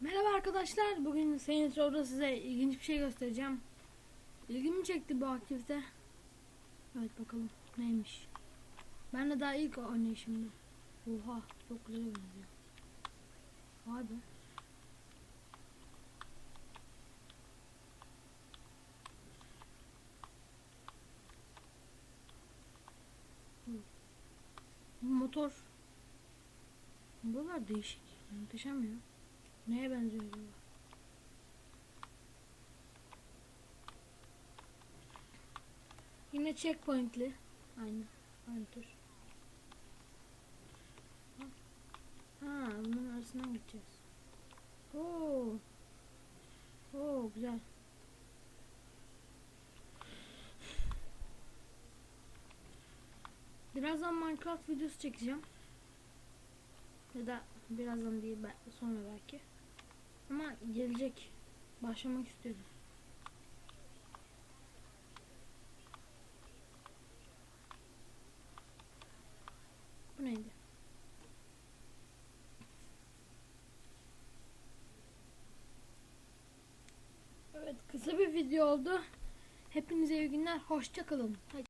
Merhaba arkadaşlar. Bugün senin soruda size ilginç bir şey göstereceğim. İlgimi çekti bu aktivite. Evet bakalım neymiş. Ben de daha ilk oynayışımda. Oha çok güzel benziyor. Vay be. Bu motor. Buralar değişik. Muhteşem ya. Neye benziyor acaba? Yine checkpointli. Aynı. Aynı tür. Ha, bunun arasından gideceğiz. Oo. Oo, güzel. Birazdan Minecraft videosu çekeceğim. Ya da birazdan değil sonra belki. Ama gelecek. Başlamak istiyorum. Bu neydi? Evet kısa bir video oldu. Hepinize iyi günler. Hoşça kalın. Hadi.